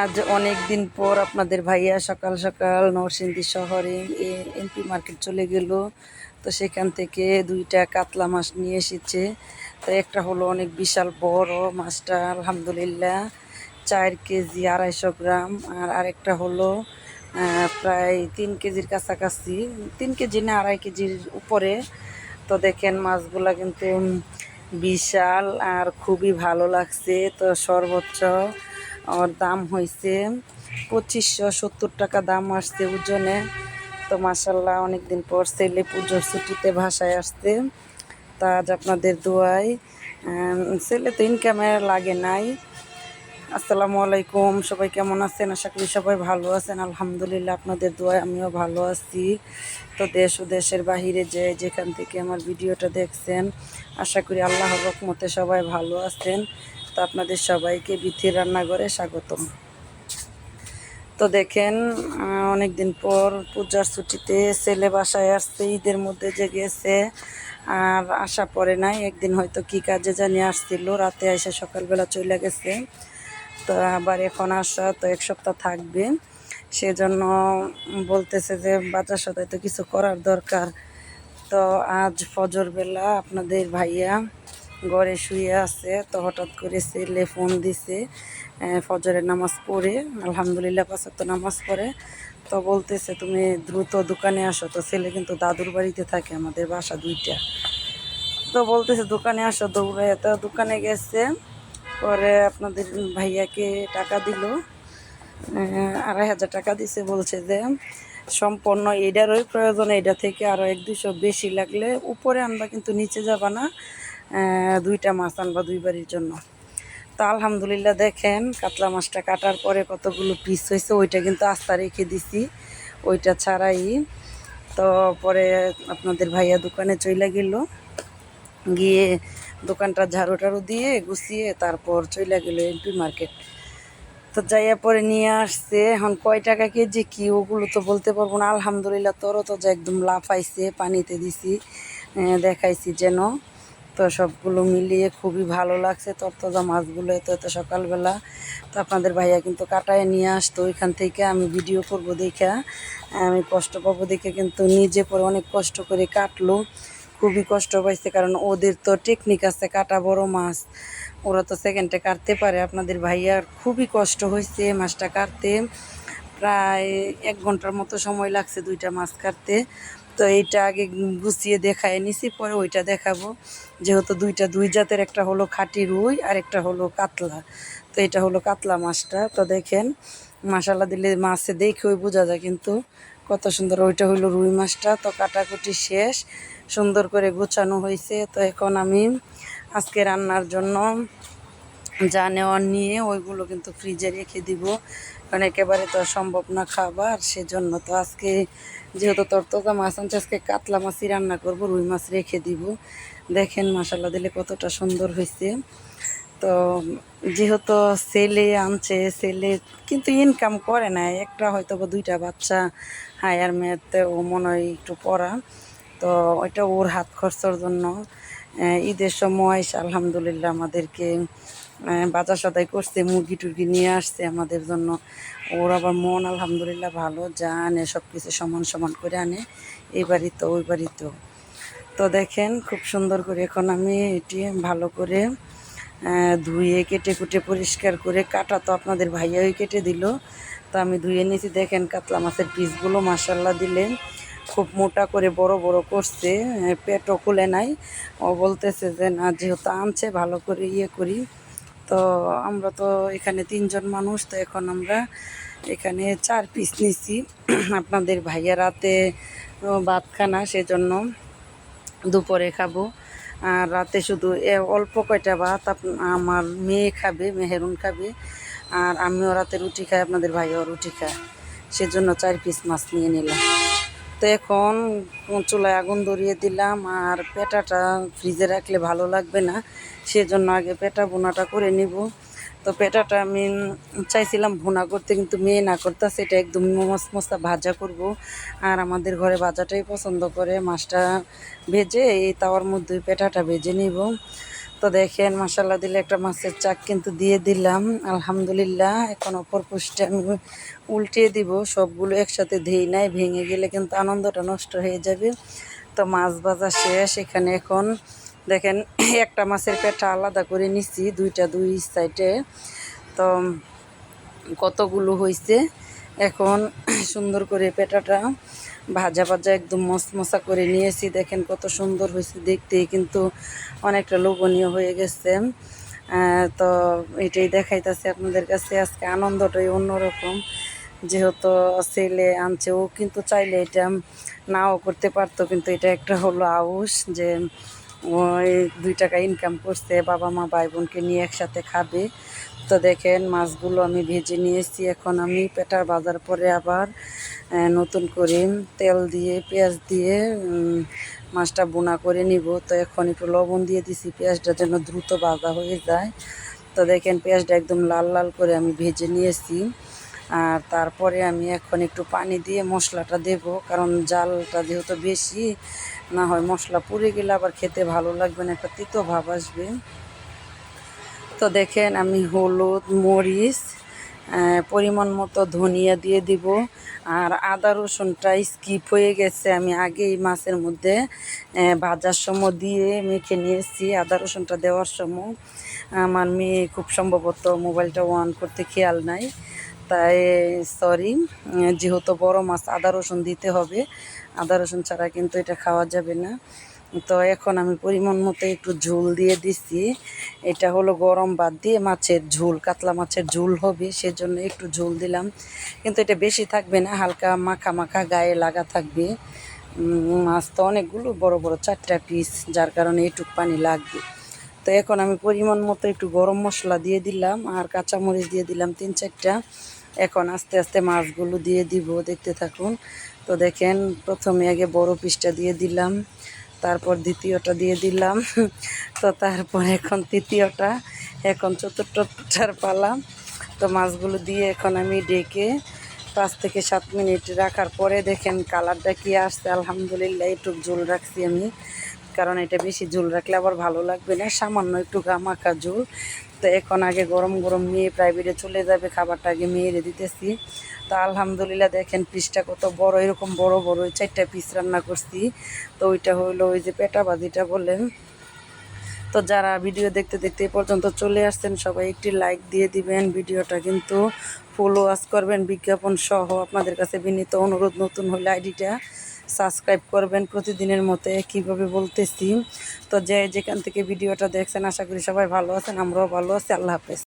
আজ অনেক দিন পর আপনাদের ভাইয়া সকাল সকাল নরসিংদী শহরে এমপি মার্কেট চলে গেল। তো সেখান থেকে দুইটা কাতলা মাছ নিয়ে এসেছে। তো একটা হলো অনেক বিশাল বড় মাছটা, আলহামদুলিল্লাহ। চার কেজি আড়াইশো গ্রাম। আর আরেকটা হলো প্রায় তিন কেজির কাছাকাছি, তিন কেজি না, আড়াই কেজির উপরে। তো দেখেন মাছগুলা কিন্তু বিশাল আর খুবই ভালো লাগছে। তো সর্বোচ্চ ওর দাম হয়েছে পঁচিশশো সত্তর টাকা দাম আসছে ওজনে। তো মাসাল্লাহ অনেকদিন পর ছেলে পুজোর ছুটিতে ভাষায় আসতে তা আজ আপনাদের দোয়াই ছেলে তো ইনকামে লাগে নাই। আসসালামু আলাইকুম, সবাই কেমন আছেন? আশা করি সবাই ভালো আছেন। আলহামদুলিল্লাহ, আপনাদের দোয়ায় আমিও ভালো আছি। তো দেশ ও দেশের বাহিরে যে যেখান থেকে আমার ভিডিওটা দেখছেন, আশা করি আল্লাহর রকমতে সবাই ভালো আছেন। তো আপনাদের সবাইকে বিথির রান্নাঘরে স্বাগতম। তো দেখেন অনেক দিন পর পূজার ছুটিতে ছেলে বাসায় আসছে, ঈদের মধ্যে যে গেছে আর আসা পড়ে নাই। একদিন হয়তো কি কাজে জানি আসছিল, রাতে এসে সকালবেলা চলে গেছে। তো আবার এখন আসা তো এক সপ্তাহ থাকবে। সেজন্য বলতেছে যে বাজার সাথে তো কিছু করার দরকার। তো আজ ফজর বেলা আপনাদের ভাইয়া ঘরে শুয়ে আছে, তো হঠাৎ করে ছেলে ফোন দিছে ফজরের নামাজ পড়ে, আলহামদুলিল্লাহ পাঁচক তো নামাজ পড়ে, তো বলতেছে, তুমি দ্রুত দোকানে আসো। তো ছেলে কিন্তু দাদুর বাড়িতে থাকে, আমাদের বাসা দুইটা। তো বলতেছে, দোকানে আসো। দৌড়ে তো দোকানে গেছে, পরে আপনাদের ভাইয়াকে টাকা দিল আড়াই হাজার টাকা দিছে, বলছে যে, সম্পূর্ণ এটারই প্রয়োজন, এটা থেকে আরও এক দুশো বেশি লাগলে উপরে আনবা, কিন্তু নিচে যাবা না। দুইটা মাছ আনবা দুই বাড়ির জন্য। তো আলহামদুলিল্লাহ দেখেন, কাতলা মাছটা কাটার পরে কতগুলো পিস হয়েছে, ওইটা কিন্তু আস্তা রেখে দিছি, ওইটা ছাড়াই। তো পরে আপনাদের ভাইয়া দোকানে চইলা গেল, গিয়ে দোকানটা ঝাড়ু টাড়ু দিয়ে গুছিয়ে তারপর চলে গেল এমপি মার্কেট। তো যাইয়া পরে নিয়ে আসছে, এখন কয় টাকা কেজি কি ওগুলো তো বলতে পারব না, আলহামদুলিল্লাহ তোরও তো যে একদম লাফাইছে, পানিতে দিছি দেখাইছি যেন। তো সবগুলো মিলিয়ে খুবই ভালো লাগছে। তরতাজা মাছগুলো এত এত সকালবেলা। তো আপনাদের ভাইয়া কিন্তু কাটায় নিয়ে আসতো ওইখান থেকে আমি ভিডিও করব দেখে। আমি কষ্ট পাবো দেখে কিন্তু নিজে পরে অনেক কষ্ট করে কাটলো। খুবই কষ্ট পাইছে কারণ ওদের তো টেকনিক আছে কাটা বড় মাছ। ওরা তো সেকেন্ডে কাটতে পারে। আপনাদের ভাইয়ার খুবই কষ্ট হয়েছে মাছটা কাটতে। প্রায় এক ঘণ্টার মতো সময় লাগছে দুইটা মাছ কাটতে। তো এইটা আগে গুছিয়ে দেখায় নিছি, পরে ওইটা দেখাবো। যেহেতু দুইটা দুই জাতের, একটা হলো খাঁটি রুই আর একটা হলো কাতলা। তো এটা হলো কাতলা মাছটা, তো দেখেন মশালা দিলে মাছে দেখেই বোঝা যায় কিন্তু কত সুন্দর। ওইটা হইল রুই মাছটা, তো কাটাকুটি শেষ, সুন্দর করে গোছানো হয়েছে। তো এখন আমি আজকে রান্নার জন্য যা নেওয়ার নিয়ে ওইগুলো কিন্তু ফ্রিজে রেখে দিব। কারণ একেবারে তো সম্ভব না খাবার, সেজন্য তো আজকে যেহেতু তোর তরতকা মাছ আনছে আজকে কাতলা মাছই রান্না করব, রুই মাছ রেখে দিব। দেখেন মশালা দিলে কতটা সুন্দর হয়েছে তো যেহেতু ছেলে আনছে, ছেলে কিন্তু ইনকাম করে না, একটা হয়তো বা দুইটা বাচ্চা হায়ার মেয়েতে ও মনে হয় একটু পড়া। তো ওইটা ওর হাত খরচর জন্য। ঈদের সময় আলহামদুলিল্লাহ আমাদেরকে বাজার সদাই করছে, মুরগি টুরগি নিয়ে আসছে আমাদের জন্য। ওর আবার মন আলহামদুলিল্লাহ ভালো যা আনে সব কিছু সমান সমান করে আনে। এই বাড়িতে ওই বাড়িতেও তো। তো দেখেন, খুব সুন্দর করে এখন আমি এটি ভালো করে ধুয়ে, কেটে কুটে পরিষ্কার করে, কাটা তো আপনাদের ভাইয়াই কেটে দিল। তো আমি ধুয়ে নিয়েছি দেখেন কাতলা মাছের পিসগুলো মাসাল্লা দিলেন। খুব মোটা করে বড় বড় করছে পেটও খুলে নাই। ও বলতেছে যে, না, যেহেতু আনছে, ভালো করে ইয়ে করি। তো আমরা তো এখানে তিনজন মানুষ, তো এখন আমরা এখানে চার পিস নিছি। আপনাদের ভাইয়া রাতে ভাত খানা সেজন্য দুপুরে খাব। আর রাতে শুধু অল্প কয়টা ভাত আমার মেয়ে খাবে, মেহেরুন খাবে। আর আমিও রাতে রুটি খাই, আপনাদের ভাইও রুটি খায়। সেজন্য চার পিস মাছ নিয়ে নিলাম। তো এখন চুলায় আগুন ধরিয়ে দিলাম আর পেটাটা ফ্রিজে রাখলে ভালো লাগবে না, সেজন্য আগে পেটা বোনাটা করে নিব। তো পেটাটা আমি চাইছিলাম ভুনা করতে, কিন্তু মেয়ে না করতে সেটা একদম মশমশা ভাজা করব। আর আমাদের ঘরে ভাজাটাই পছন্দ করে, মাছটা ভেজে এই তাওয়ার মধ্যে পেটাটা ভেজে নিব। তো দেখেন মশালা দিলে একটা মাছের চাক কিন্তু দিয়ে দিলাম। আলহামদুলিল্লাহ, এখন অপর পুষ্টে আমি উল্টিয়ে দিব। সবগুলো একসাথে ধেই নাই, ভেঙে গেলে কিন্তু আনন্দটা নষ্ট হয়ে যাবে। তো মাছ ভাজা শেষ, এখানে এখন দেখেন, একটা মাছের পেটা আলাদা করে নিচ্ছি দুইটা দুই সাইডে। তো কতগুলো হয়েছে এখন সুন্দর করে পেটাটা ভাজা ভাজা একদম মশমশা করে নিয়েছি। দেখেন কত সুন্দর হয়েছে দেখতে, কিন্তু অনেকটা লোভনীয় হয়ে গেছে। তো এটাই দেখাইতেছে আপনাদের কাছে। আজকে আনন্দটাই অন্যরকম। যেহেতু ছেলে আনছে, ও কিন্তু চাইলে এটা নাও করতে পারতো, কিন্তু এটা একটা হলো আউস যে ওই দুই টাকা ইনকাম করছে বাবা মা ভাই বোনকে নিয়ে একসাথে খাবে। তো দেখেন, মাছগুলো আমি ভেজে নিয়েছি। এখন আমি পেটার বাজার পরে আবার নতুন করে তেল দিয়ে, পেঁয়াজ দিয়ে মাছটা বোনা করে নিব। তো এখন একটু লবণ দিয়ে দিছি, পেঁয়াজটা যেন দ্রুত বাজা হয়ে যায়। তো দেখেন, পেঁয়াজটা একদম লাল লাল করে আমি ভেজে নিয়েছি। আর তারপরে আমি এখন একটু পানি দিয়ে মশলাটা দেব, কারণ জালটা যেহেতু বেশি, না হয় মশলা পুড়ে গেলে আবার খেতে ভালো লাগবে না, একটা তিতো ভাব আসবে। তো দেখেন আমি হলুদ, মরিচ পরিমাণ মতো ধনিয়া দিয়ে দিব। আর আদা রসুনটা স্কিপ হয়ে গেছে, আমি আগেই মাছের মধ্যে ভাজার সময় দিয়ে মেখে নিয়েছি। আদা রসুনটা দেওয়ার সময় আমার মেয়ে খুব সম্ভবত মোবাইলটা অন করতে খেয়াল নাই। তাই সরি যেহেতু বড় মাছ, আদা রসুন দিতে হবে। আদা রসুন ছাড়া কিন্তু এটা খাওয়া যাবে না। তো এখন আমি পরিমাণ মতো একটু ঝোল দিয়ে দিছি। এটা হলো গরম ভাত দিয়ে মাছের ঝোল, কাতলা মাছের ঝোল হবে, সেজন্য একটু ঝোল দিলাম। কিন্তু এটা বেশি থাকবে না, হালকা মাখা মাখা গায়ে লাগা থাকবে। মাছ তো অনেকগুলো, বড় বড় চারটা পিস যার কারণে এটুক পানি লাগবে। তো এখন আমি পরিমাণ মতো একটু গরম মশলা দিয়ে দিলাম, আর কাঁচামরিচ দিয়ে দিলাম তিন চারটা। এখন আস্তে আস্তে মাছগুলো দিয়ে দিব, দেখতে থাকুন। তো দেখেন, প্রথমে আগে বড় পিসটা দিয়ে দিলাম। তারপর দ্বিতীয়টা দিয়ে দিলাম। তো তারপর এখন তৃতীয়টা, এখন চতুর্থটার পালাম তো মাছগুলো দিয়ে এখন আমি ডেকে পাঁচ থেকে সাত মিনিট রাখার পরে দেখেন কালারটা কি আসছে। আলহামদুলিল্লাহ একটু ঝুল রাখছি আমি, কারণ এটা বেশি ঝুল রাখলে আবার ভালো লাগবে না, সামান্য একটু গামাকা ঝোল। তো এখন আগে গরম গরম মেয়ে প্রাইভেটে চলে যাবে, খাবারটা আগে মেয়েরে দিতেছি। তো আলহামদুলিল্লাহ দেখেন পিসটা কত বড়, এরকম বড় বড় ওই চারটা পিস রান্না করছি। তো ওইটা হইল ওই যে পেটা বাজিটা বলেন তো যারা ভিডিও দেখতে দেখতে পর্যন্ত চলে আসছেন, সবাই একটি লাইক দিয়ে দিবেন। ভিডিওটা কিন্তু ফুল ওয়াচ করবেন। বিজ্ঞাপন সহ আপনাদের কাছে বিনীত অনুরোধ নতুন হলে আইডিটা। সাবস্ক্রাইব করবেন প্রতিদিনের মতো কীভাবে বলতেছি। তো যে যেখান থেকে ভিডিওটা দেখছেন, আশা করি সবাই ভালো আছেন, আমরাও ভালো আছি। আল্লাহ হাফেজ।